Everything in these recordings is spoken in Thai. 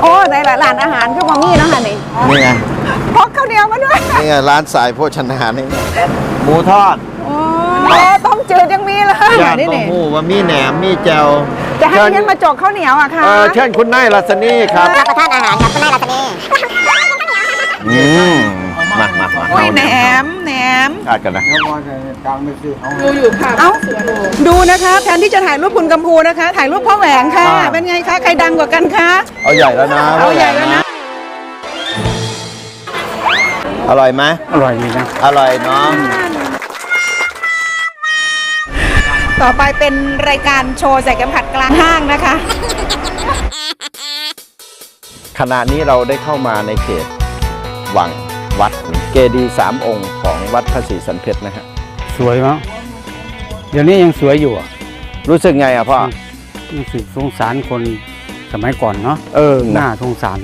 โอ้ในร้านอาหารก็มามีเนาะค่ะนี่นี่ไงพกข้าวเหนียวมาด้วยนี่ไงร้านสายโภชนานี่หมูทอดโอ้ต้มจืดยังมีเลยย่างนี่เต้านี่หู้ว่ามีแหนมมีแจวจะให้เชิญเงินมาจกข้าวเหนียวอะค่ะเออเชิญคุณนายรัศนีครับรับประทานอาหารครับคุณนายรัตนีอืม มามามาอุ้ยแหนมแหนมอาดกันนะเอ้าดูนะคะ แทนที่จะถ่ายรูปคุณกัมพูนะคะ ถ่ายรูปพ่อแหวงค่ะ เป็นไงคะ ใครดังกว่ากันคะ เอาใหญ่แล้วนะ เอาใหญ่แล้วนะ อร่อยไหมอร่อยดีนะ อร่อยเนาะต่อไปเป็นรายการโชว์ใส่เข็มขัดกลางห้างนะคะ ขณะนี้เราได้เข้ามาในเขตวัง วัดเกดีย์สามองค์ของวัดพระศรีสันเพชรนะฮะสวยมั้งเดี๋ยวนี้ยังสวยอยู่อะรู้สึกไงอะพ่อรู้สึกสงสารคนสมัยก่อนเนาะเออหน้านะสงสาร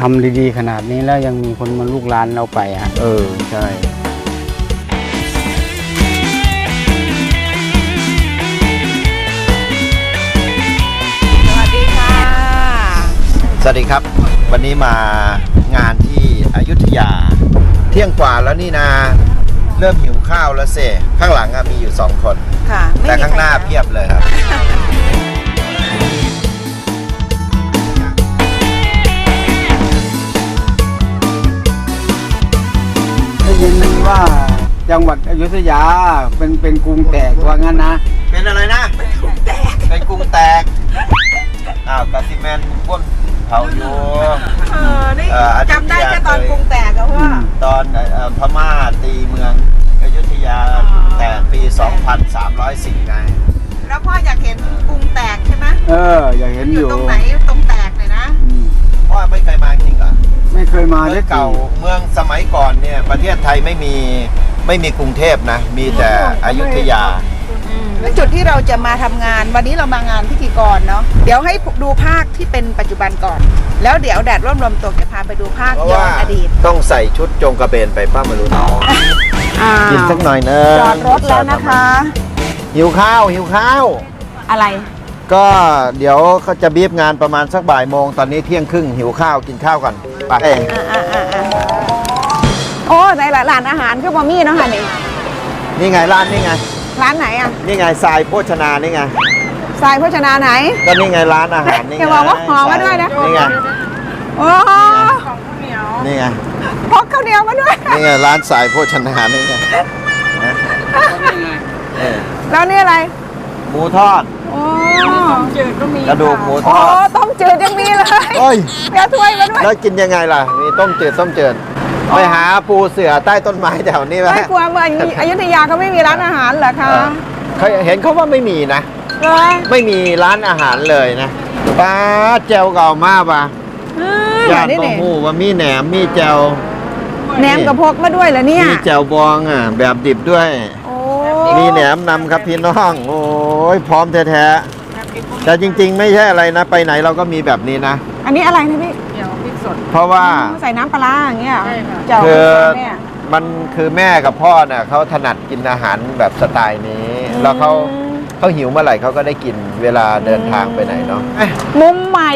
ทำดีๆ ขนาดนี้แล้วยังมีคนมาลูกหลานเราไปอะเออใช่สวัสดีค่ะสวัสดีครับ วันนี้มางานที่อยุธยาเที่ยงกว่าแล้วนี่นาเริ่มหิวข้าวแล้วเซข้างหลังอะมีอยู่สองคน ค่ะไม่แต่มีข้างหน้าใครเพียบเลยครับ ได้ยินว่าจังหวัดอยุธยาเป็นเป็นกรุงแตกว่างั้นนะ เป็นอะไรนะ เป็นกุ้งแตก เป็นกุ้งแตก อ้าวกาซิแมนพ่วม เผาอยู่เออนี่เอ่ออยุธยาจำได้แค่ตอนกรุงแตกอะว่าตอนเอ่อพม่าตีเมืองอยุธยาแต่ปี 2304ไงแล้วพ่ออยากเห็นกรุงแตกใช่ไหมเออ อยากเห็นออยู่ยู่ตรงไหนตรงแตกเลยนะ อืมพ่อไม่เคยมาจริงเหรอไม่เคยมาเมืได้องเก่าเมืองสมัยก่อนเนี่ยประเทศไทยไม่มีไม่มีกรุงเทพนะ มีแต่อยุธยาแล้ว จุดที่เราจะมาทำงาน วันนี้เรามางานพิธีกรเนาะเดี๋ยวให้ดูภาคที่เป็นปัจจุบันก่อน แล้วเดี๋ยวแดดร่มลมตกจะพาไปดูภาคเพราะย้อว่านอดีต ต้องใส่ชุดจงกระเบนไปป้ามารุนอ่ากินสักหน่อยเนอะจอดรถแล้วนะคะ หิวข้าวหิวข้าว อะไร ก็เดี๋ยวเขาจะบีบงานประมาณสักบ่ายโมงตอนนี้เที่ยงครึ่งหิวข้าวกินข้าวก่อนไปเอ้ยอ่าอ่าอ่าอ่าโอ้ในร้านอาหารคือมามี่เนาะค่ะนี่นี่ไงร้านนี่ไง ร้านไหนอะนี่ไงทรายโภชนานี่ไงทรายโภชนาไหน ก็นี่ไงร้านอาหารนี่ไงอย่าบอกว่าหอมมาด้วยนะนี่ไงโอ้นี่ไงพกข้าวเหนียวมาด้วยนี่ไงร้านสายโภชนานี่ไงนะเออแล้วนี่อะไรหมูทอดโอ้กระดูกหมูทโอ้อดต้มจืดยังมีเลยโอ้ยเดี๋ยวถ้วยมาด้วยแล้วกินยังไงล่ะมีต้มจืดต้มจืด ไปหาปูเสือใต้ต้นไม้แถวนี้ไหมไม่กลัวเมืองอยุธยาเขาไม่มีร้านอาหารเหรอคะเออเขาเห็นเขาว่าไม่มีนะเหรอไม่มีร้านอาหารเลยนะป้าแจวเก่ามากป่ะอืมย่านนี่บะนี่หูว่ามีแหนมมีแจวแหนมกับพกมาด้วยเหรอเนี่ยมีแจวบองอะแบบดิบด้วยโอ้มีแหนมนำครับพี่น้องโอ้ยพร้อมแท้ๆแต่จริง ๆ ไม่ใช่อะไรนะ ไปไหนเราก็มีแบบนี้นะ อันนี้อะไรนะพี่ เพราะว่า ใส่น้ำปลาร้าอย่างเงี้ยเหรอเจ้าคือ แม่มันคือแม่กับพ่อเนี่ยเขาถนัดกินอาหารแบบสไตล์นี้ แล้วเขาเขาหิวเมื่อไหร่เขาก็ได้กินเวลาเดินทางไปไหนเนาะเอ้ยมุมใหม่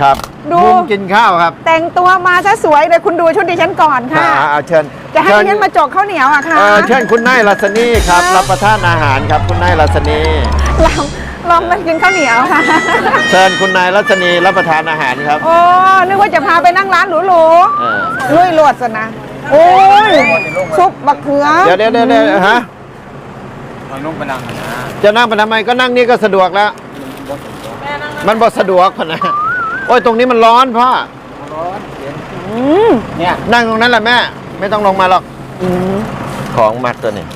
ครับดู มุมกินข้าวครับแต่งตัวมาซะสวยเลยคุณดูชุดดิฉันก่อนค่ะ อ่าเอาเชิญจะให้เชิญเงินมาจกข้าวเหนียวอะค่ะ เอ่อเชิญคุณนายรัศนีครับ รับประทานอาหารครับคุณนายรัศนีลอง ลองมากินข้าวเหนียวค่ะ เชิญคุณนายรัศนีรับประทานอาหารครับ โอ้ นึกว่าจะพาไปนั่งร้านหรูเออ ๆลุยลวดซะนะ โอ้ย ซุปบักเขือ เดี๋ยวเดี๋ยวเดี๋ยวเดี๋ยวฮะเอานุ่งไปนั่งนะจะนั่งไปทำไมก็นั่งนี่ก็สะดวกแล้ว มันบ่สะดวกพอนะโอ้ยตรงนี้มันร้อนพ่ออืมเนี่ยนั่งตรงนั้นแหละแม่ ไม่ต้องลงมาหรอกของมัดตัวนี้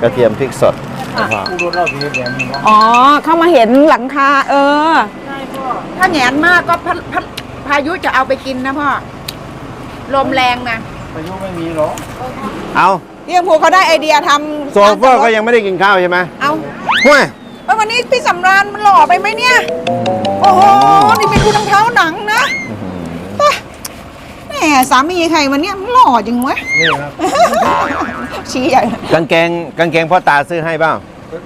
กระเทียมพริกสด พ่อผู้รถเราพีแบบนี้วะอ๋อ เข้ามาเห็นหลังคา เออ ถ้าแหงนมากก็พะพะพายุจะเอาไปกินนะพ่อ ลมแรงนะพายุไม่มีหรอกเอาพี่ยงภูเขาได้ไอเดียทำโซเฟอร์ก็ยังไม่ได้กินข้าวใช่ไหมเอาห้วยเอ้ยวันนี้พี่สำราญมันหล่อไปไหมเนี่ย โอ้โห นี่เป็นคุณรองเท้าหนังนะป่ะแหม สามีใครมันเนี่ยมันหล่อจริงวะ นี่ครับชี้ใหญ่ กางเกงกางเกงพ่อตาซื้อให้เปล่า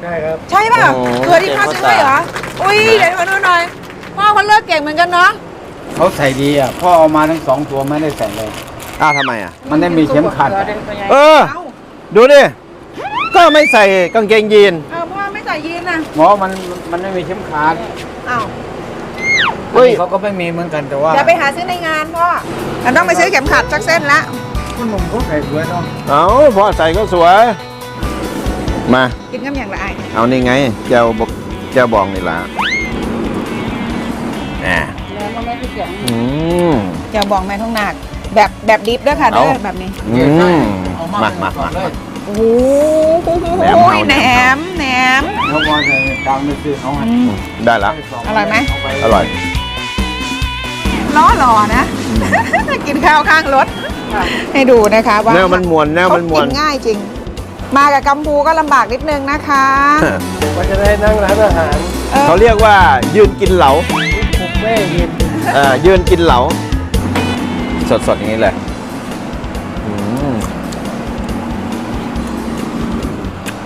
ได้ครับใช่ป่ะโอ้โหเคยที่พ่อซื้อให้เหรอ อุ้ยเดี๋ยวมาดูหน่อย พ่อเขาเลิกเก่งเหมือนกันเนาะ เขาใส่ดีอะพ่อเอามาทั้งสองตัวไม่ได้ใส่เลย อ้าวทำไมอะ มันได้มีเข็มขัดอะเออ เอ้าดูดิ ก็ไม่ใส่กางเกงยีน เออพ่อไม่ใส่ยีนนะหมอมันมันไม่มีเข็มขัด เอ้า เฮ้ยอันนี้เขาก็ไม่มีเหมือนกันแต่ว่าเดี๋ยวไปหาซื้อในงานพ่อเราต้องไปซื้อเข็มขัดสักเส้นละคุณหนุ่มเขาใส่สวยเนาะเอาพอใส่ก็สวย มา กินกันอย่างละไอเอานี่ไงแจวบกแจวบองนี่ละแหมอืมเจียวบองแม่ทุ่งนาคแบบแบบดิฟด้วยค่ะเด้อเอาแบบนี้อืมมามามาเลยโอ้โหแหนมเอาแหนมแหนมเขาบอกใส่กลางไม่ซื้อเขาให้อืมได้ละอร่อยไหมเาปอร่อย ล้อหล่อนะ กินข้าวข้างรถ ให้ดูนะคะว่าแนวมันมวนแนวมันมวน เขากินง่ายจริง มากับกัมพูก็ลำบากนิดนึงนะคะว่าจะได้นั่งร้านอาหารออเขาเรียกว่ายืนกินเหลาบุฟเฟ่ต์กินเอ่อยืนกินเหลา สดๆอย่างนี้เลยอืม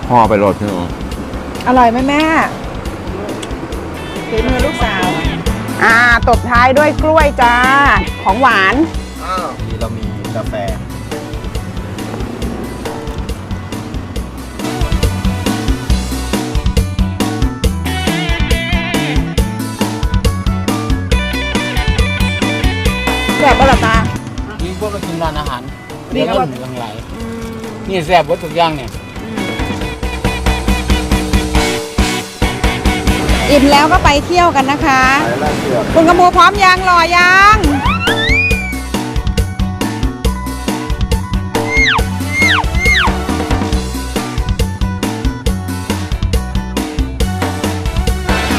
ห่อไปโรดพี่หนูอร่อยไหมแม่ฝีมือลูกสาว อ่าตบท้ายด้วยกล้วยจ้า ของหวานนี่เรามีกาแฟแบบว่าหรอตา นี่พวกเรากินร้านอาหารนี่นี่ก็ก็เหลืองไหลนี่แซ่บหมดทุกอย่างเนี่ย อิ่มแล้วก็ไปเที่ยวกันนะคะไปแล้วเสือกคุณกำพูพร้อมยังหล่อยัง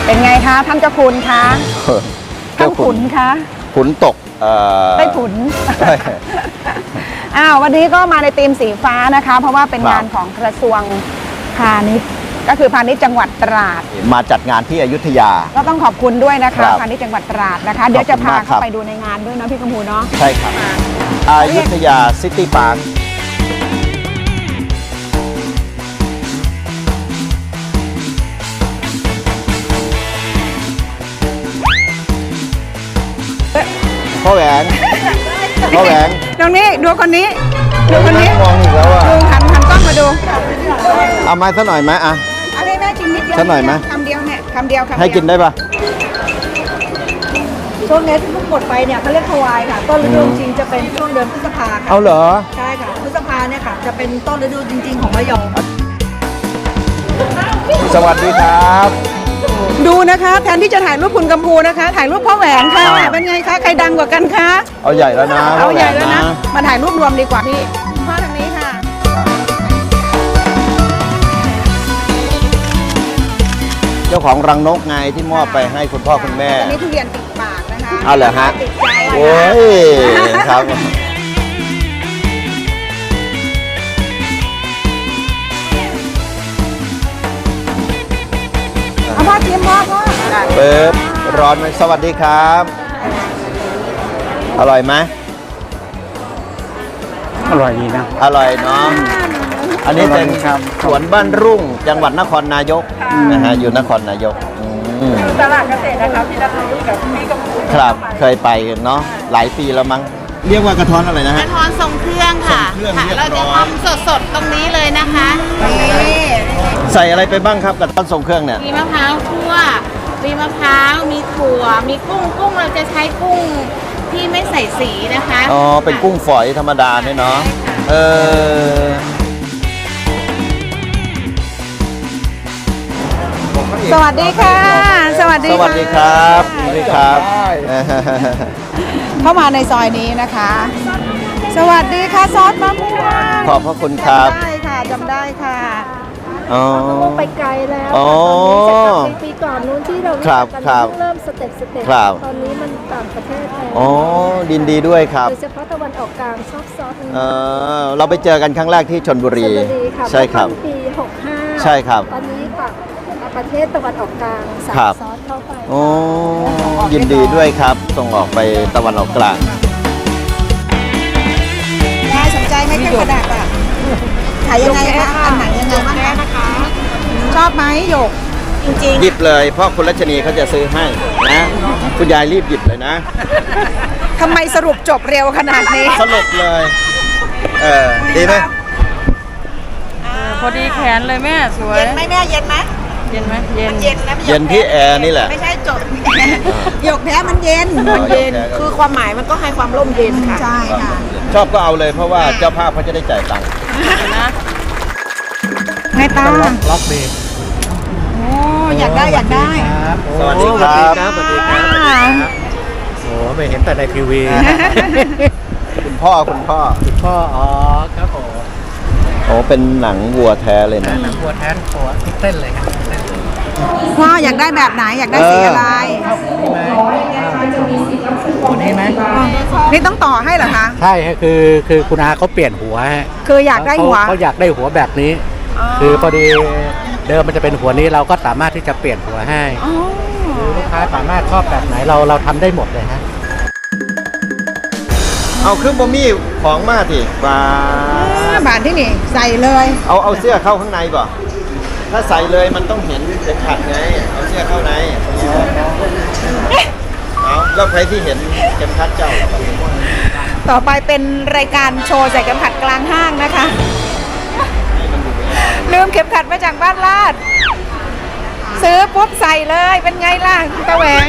เป็นไงคะท่านเจ้าคุณคะท่าเจ้านขุขุนนคะขุนตกเอ่อได้ขุนได้อ้าววันนี้ก็มาในธีมสีฟ้านะคะ เพราะว่าเป็นครับงานของกระทรวงพาณิชย์ ก็คือพาณิชย์จังหวัดตราด มาจัดงานที่อยุธยา ก็ต้องขอบคุณด้วยนะครัคะบพาณิชย์จังหวัดตราดนะคะ เดี๋ยวจะขอบคุณากครัพามเข้าบ ไปดูในงานด้วยเนาะพี่กำพูเนาะใช่ครับอายุทยาซิตี้พาร์คพ่อแหวนพ่อแหวนตรงนี้ดูคนนี้ดูคนนี้มองอีกแล้วอะดูหันหันกล้องมาดูเอามาสักหน่อยไหมอะอันนี้แม่กินนิ ดเดียวสักหน่อยไหม คำเดียวเนี่ยคำเดียวคำเดียวให้กินได้ปะ ช่วงนี้ที่เพิ่งหมดไปเนี่ยเขาเรียกทวายค่ะ ต้นฤดูจริงจะเป็นช่วงเดือนพฤษภาค่ะเอาเหรอ ใช่ค่ะพฤษภาเนี่ยค่ะ จะเป็นต้นฤดูจริง ๆ ของระยองสวัสดีครับ ดูนะคะแทนที่จะถ่ายรูปคุณกำพูนะคะ ถ่ายรูปพ่อแหวนค่ะอ่า เป็นไงคะใครดังกว่ากันคะเอาใหญ่แล้วนะเอาพ่อใหญ่แล้วนะหมาถ่ายรูปรวมดีกว่าพี่ เจ้าของรังนกไงที่มอบไปให้คุณพ่อคุณแม่อันนี้ทุเรียนติดปากนะคะเอาเหรอฮะติดใจโอ้ยครับเอาพ่อชิมพ่อพ่อเปิบร้อนไหมสวัสดีครับ อร่อยไหมอร่อยดีนะ อร่อยเนาะ อันนี้เป็นอร่อยครับ สวนบ้านรุ่ง จังหวัดนครนายกนะฮะอยู่นครนายกอืมตลาดเกษตรนะคะพี่รัตน์กับพี่กำพูครับเคยไปกันเนาะหลายปีแล้วมั้งเรียกว่ากระท้อนอะไรนะกฮะ ระท้อนทรงเครื่องค่ะทรงเครื่องค่ะ เรียบเราร้จะอย ทำสดๆ ตรงนี้เลยนะคะใส่อะไรไปบ้างครับกระท้อนทรงเครื่องเนี่ย มีมะพร้าวคั่ว มีมะพร้าว มีถั่ว มีกุ้ง กุ้งเราจะใช้กุ้งที่ไม่ใส่สีนะคะอ๋อ เป็นกุ้งฝอยธรรมดาเนี่ยเนาะ เออ สวัสดีค่ะ สวัสดีสวัสดีครับสวัสดีครับ เข้ามาในซอยนี้นะคะ สวัสดีค่ะซอสมะม่วงขอบพระคุณครับจำได้ค่ะจำได้ค่ะ อ๋อ ไปไกลแล้วอ๋อตอนนี้จากปีก่อนนู้นที่เราครับกันครับเริ่มสเต็ปสเต็ปครับ ตอนนี้มันต่างประเทศแล้วอ๋อดินดีด้วยครับ โดยเฉพาะตะวันออกกลางซอฟต์ซอฟต์เออเราไปเจอกันครั้งแรกที่ชนบุรี ชลบุรีค่ะใช่ครับ เมื่อต้นปี65 ใช่ครับ ตอนนี้ต่าง ประเทศตะวันออกกลางสั่งครับ ซอสเข้าไปโอ้ยินดีด้วยครับ ส่งออกไปตะวันออกกลาง ยายสนใจไหมเครื่องประดับอะขายยังไงคะอันไหนยังไงบ้างคะชอบไหมหยก จริงหยิบเลยเพราะคุณรัชนีเขาจะซื้อให้นะ คุณยายรีบหยิบเลยนะทำไมสรุปจบเร็วขนาดนี้สลบเลย เออ ดีไหมพอดีแขนเลยแม่สวย เย็นไหมแม่เย็นไหม เย็นไหมเย็นเย็นนะพี่หกเย็นที่แอร์นี่แหละ ไม่ใช่จบหยกแท้มันเย็นมันเย็น คือความหมายมันก็ให้ความร่มเย็นค่ะ ใช่ค่ะ ชอบก็เอาเลยเพราะว่าเจ้าภาพเขาจะได้จ่ายตังค์ไงตาล็อกเบรกโอ้อยากได้อยากได้ สวัสดีครับสวัสดีครับโอ้ไม่เห็นแต่ในทีวี คุณพ่อคุณพ่อพ่ออ๋อครับผมโอ้เป็นหนังวัวแท้เลยนะหนังวัวแทนตัวทุกเส้นเลยครับ พ่ออยากได้แบบไหนอยากได้สีอะไรตัวนี้ไหมนี่ต้องต่อให้เหรอคะ ใช่ฮะคือคือคุณอาเขาเปลี่ยนหัวฮะคืออยากได้หัวเขาเขาอยากได้หัวแบบนี้ คือพอดีเดิมมันจะเป็นหัวนี้เราก็สามารถที่จะเปลี่ยนหัวให้คือลูกค้าสามารถชอบแบบไหนเราเราทำได้หมดเลยฮะเอาเครื่องบะมี่ของมาสิบาบานที่นี่ใส่เลย เอาเอาเสื้อเข้าข้างในบ่ ถ้าใส่เลยมันต้องเห็นเข็มขัดไงเอาเสื้อเข้าในเอาแล้วใครที่เห็นเข็มขัดเจ้า ต่อไปเป็นรายการโชว์ใส่เข็มขัดกลางห้างนะคะ ลืมเข็มขัดมาจากบ้านลาด ซื้อปุ๊บใส่เลยเป็นไงล่ะคุณตาแหวง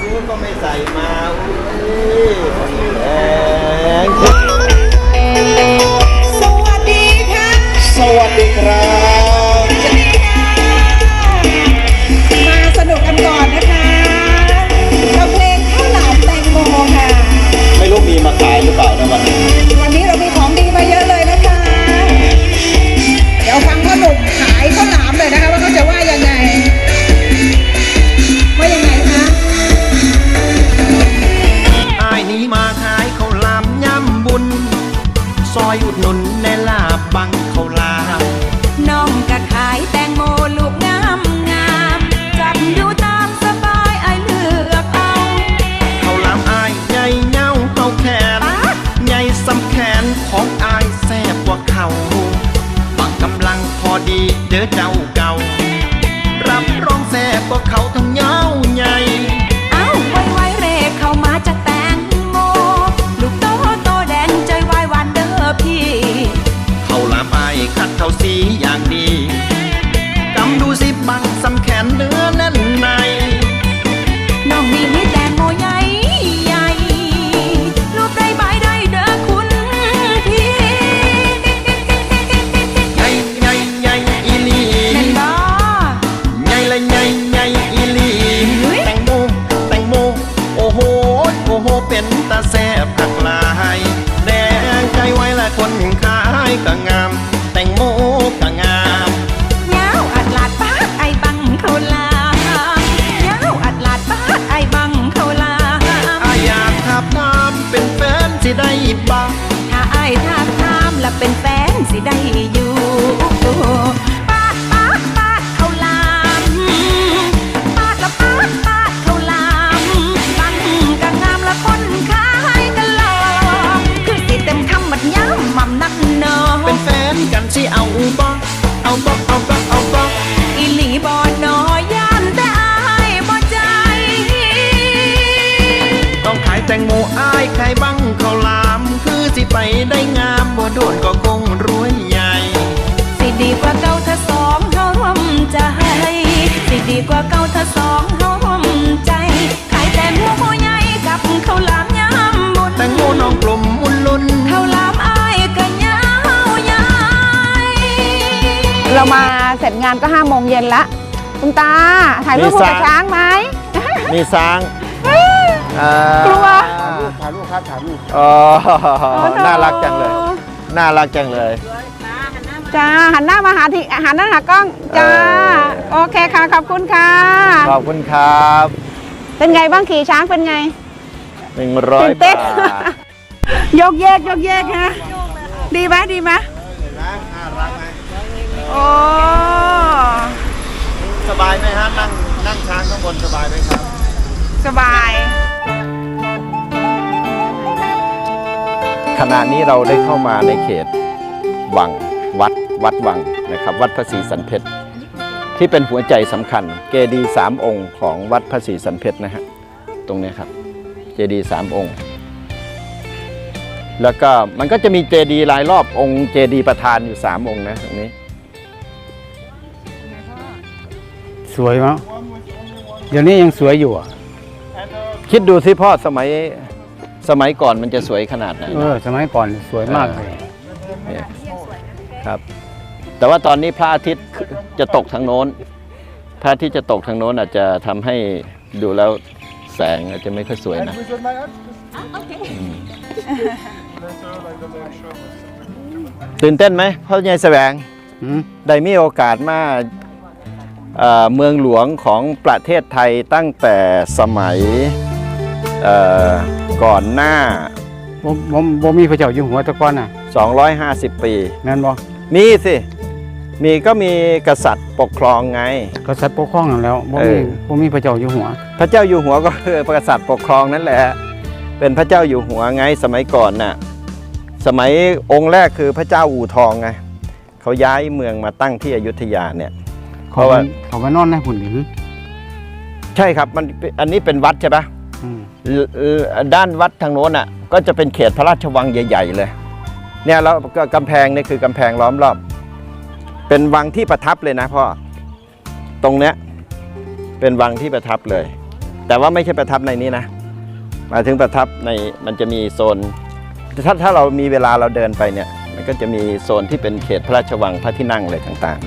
ซื้อก็ไม่ใส่มาอุ้ยแพงสวัสดีค่ะ สวัสดีครับ ซอยอุดหนุนในลาบบังข้าวหลามน้องก็ขายแตงโมลูกงามงามจับดูตามสบายไอายเลือกเอาข้าวหลามอายใหญ่เง่าเท่าแขนใหญ่สำแขนของอายแซ่บกว่าเขาปักกำลังพอดีเด้อเจ้า จงานก็ห้าโมงเย็นละคุณตาถ่ายรูปคู่กับช้างไหมมีช้างอ่ากลัวถ่ายรูปครับถ่ายรูปอ๋อน่ารักจังเลย น่ารักจังเลยจ้าหันหน้ามาหาที่หันหน้าหากล้องจ้าเออโอเคค่ะขอบคุณค่ะขอบคุณครับ เป็นไงบ้างขี่ช้างเป็นไงหนึ่งร้อยตื่นเต้นบาทยกแยกยกแยกฮะดีไหมดีไหม ณะนี้เราได้เข้ามาในเขตวังวัดวัดวังนะครับวัดพระศรีสันเพชรที่เป็นหัวใจสำคัญเกดีย์สามองค์ของวัดพระศรีสันเพชรนะฮะตรงเนี้ยครับ เจดีย์สามองค์ แล้วก็มันก็จะมีเจดีย์รายรอบองค์เจดีย์ประธานอยู่สามองค์นะตรงนี้ สวยมั้งเดี๋ยวนี้ยังสวยอยู่อะคิดดูสิพ่อสมัย สมัยก่อนมันจะสวยขนาดไหนเออสมัยก่อนสวยมากเลยเนี่ยครับ แต่ว่าตอนนี้พระอาทิตย์จะตกทางโน้น พระอาทิตย์จะตกทางโน้นอาจจะทำให้ดูแล้วแสงอาจจะไม่ค่อยสวยนะอืมตื่นเต้นไหมพ่อใหญ่แสวงหืมได้มีโอกาสมาเอ่อเมืองหลวงของประเทศไทยตั้งแต่สมัย เอ่อก่อนหน้าบ่บ่บ่มีพระเจ้าอยู่หัวแตะก้อนน่ะ250 ปี แม่นบ่มีสิ มีก็มีกษัตริย์ปกครองไง กษัตริย์ปกครองนั่นแล้วบ่เอมีอบ่มีพระเจ้าอยู่หัว พระเจ้าอยู่หัวก็คือกษัตริย์ปกครองนั่นแหละ เป็นพระเจ้าอยู่หัวไงสมัยก่อนน่ะ สมัยองค์แรกคือพระเจ้าอู่ทองไงเขาย้ายเมืองมาตั้งที่อยุธยาเนี่ย เพราะว่า เขาไปนอนในหุ่นหรือใช่ครับมันอันนี้เป็นวัดใช่ปะอืมเอ่อเอ่อ ด้านวัดทางโน้นอะก็จะเป็นเขตพระราชวังใหญ่ ๆ เลย เนี่ยแล้วก็กำแพงนี่คือกำแพงล้อมรอบ เป็นวังที่ประทับเลยนะพ่อ ตรงเนี้ยเป็นวังที่ประทับเลย แต่ว่าไม่ใช่ประทับในนี้นะหมายถึงประทับในมันจะมีโซน ถ้าถ้าเรามีเวลาเราเดินไปเนี่ย มันก็จะมีโซนที่เป็นเขตพระราชวังพระที่นั่งอะไรต่าง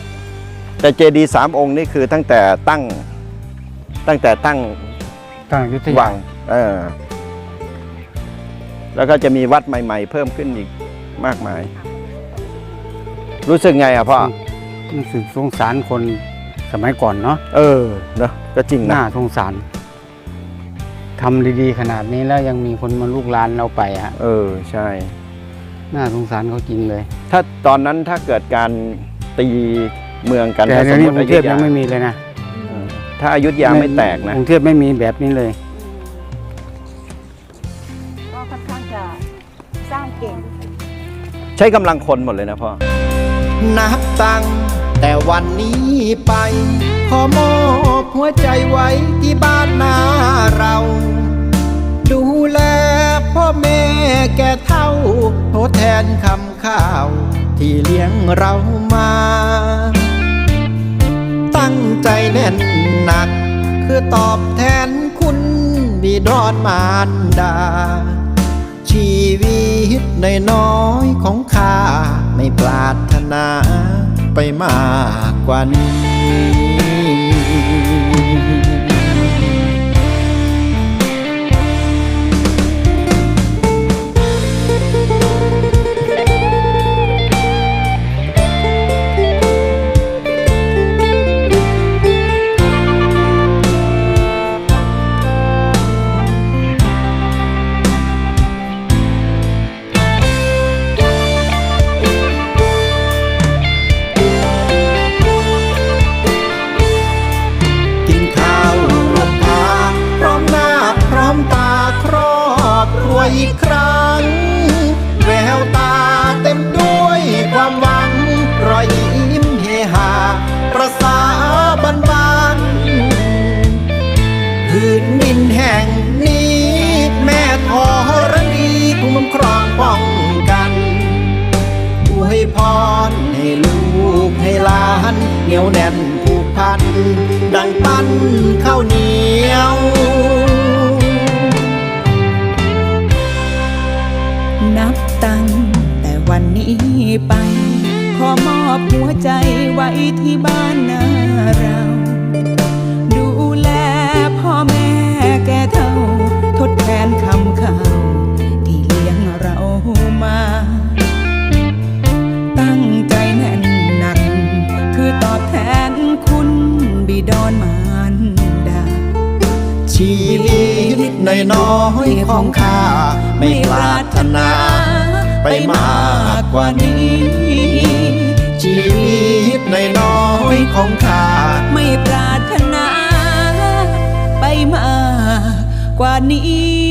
ๆ แต่เจดีย์สามองค์นี่คือตั้งแต่ตั้งตั้งแต่ตั้ง ตั้งอยุทธยา วังเออแล้วก็จะมีวัดใหม่ ๆ เพิ่มขึ้นอีกมากมาย รู้สึกไงอะพ่อรู้สึกสงสารคนสมัยก่อนเนาะเออเนอะก็จริงน่านะสงสารทำดีๆ ขนาดนี้แล้วยังมีคนมาลูกหลานเราไปฮะเออใช่ น่าสงสารเขาจริงเลยถ้าตอนนั้นถ้าเกิดการตีเมืองกันแต่ถ้าเดี๋ยวนี้กรุองเทพยังไม่มีเลยนะเออ ถ้าอายุธยาไม่แตกนะกรุงเทพไม่มีแบบนี้เลย ก็ค่อนข้างจะสร้างเก่ง ใช้กำลังคนหมดเลยนะพ่อ นับตั้งแต่วันนี้ไปขอมอบหัวใจไว้ที่บ้านนาเรา ดูแลพ่อแม่แก่เท่าทดแทนคำข้าว ที่เลี้ยงเรามา ตั้งใจแน่นหนัก คือตอบแทนคุณบิดอนมารดา ชีวิตในน้อยของข้า ไม่ปรารถนาไปมากกว่านี้ นับตั้งแต่วันนี้ไป ขอมอบหัวใจไว้ที่บ้านนาเรา ดูแลพ่อแม่แก่เท่า ทดแทนคำขาวที่เลี้ยงเรามา ตั้งใจแน่นหนัก คือตอบแทนคุณบิดอนมารดาชีวิตในน้อยของข้า ไม่ปรารถนา ไปมากกว่านี้ ชีวิตในน้อยของข้าไม่ปรารถนา ไปมากกว่านี้